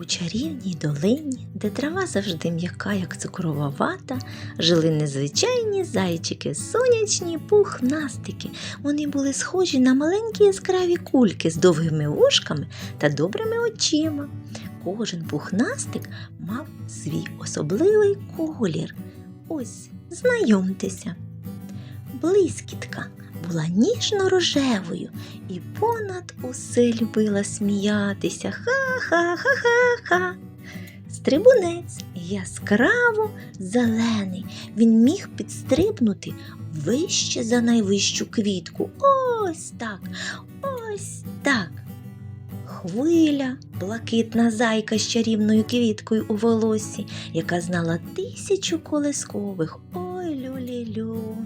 У чарівній долині, де трава завжди м'яка, як цукрова вата, жили незвичайні зайчики, сонячні пухнастики. Вони були схожі на маленькі яскраві кульки з довгими вушками та добрими очима. Кожен пухнастик мав свій особливий колір. Ось, знайомтеся. Блискітка була ніжно-рожевою і понад усе любила сміятися. Ха-ха-ха-ха-ха. Стрибунець яскраво зелений. Він міг підстрибнути вище за найвищу квітку. Ось так, ось так. Хвиля, блакитна зайка з чарівною квіткою у волосі, яка знала тисячу колискових. Ой, люлі-лю.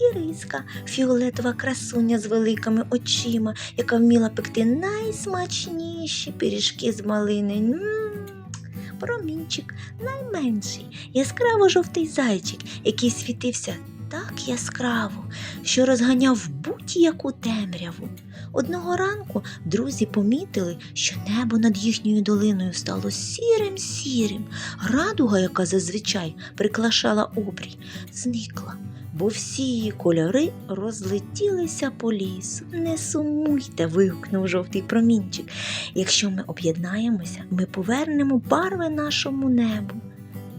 Іриска, фіолетова красуня з великими очима, яка вміла пекти найсмачніші пиріжки з малини. м Промінчик найменший, яскраво жовтий зайчик, який світився так яскраво, що розганяв будь-яку темряву. Одного ранку друзі помітили, що небо над їхньою долиною стало сірим сірим. Радуга, яка зазвичай приклашала обрій, зникла бо всі її кольори розлетілися по лісу. Не сумуйте, вигукнув жовтий промінчик. Якщо ми об'єднаємося, ми повернемо барви нашому небу.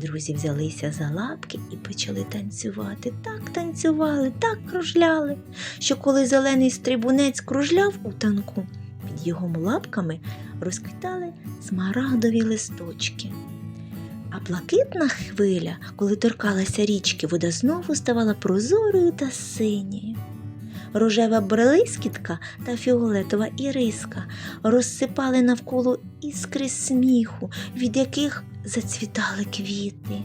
Друзі взялися за лапки і почали танцювати. Так танцювали, так кружляли, що коли зелений стрибунець кружляв у танку, під його лапками розквітали смарагдові листочки. А блакитна хвиля, коли торкалася річки, вода знову ставала прозорою та синьою. Рожева брелискітка та фіолетова іриска розсипали навколо іскри сміху, від яких зацвітали квіти.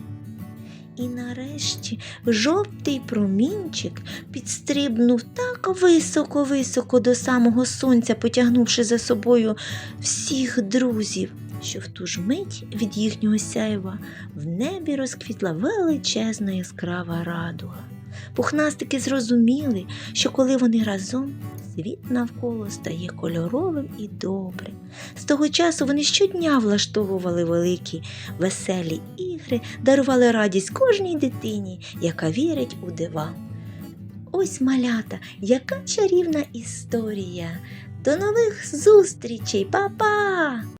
І нарешті жовтий промінчик підстрибнув так високо-високо до самого сонця, потягнувши за собою всіх друзів що в ту ж мить від їхнього сяйва в небі розквітла величезна яскрава радуга. Пухнастики зрозуміли, що коли вони разом, світ навколо стає кольоровим і добрим. З того часу вони щодня влаштовували великі веселі ігри, дарували радість кожній дитині, яка вірить у дива. Ось малята, яка чарівна історія. До нових зустрічей, Па-па!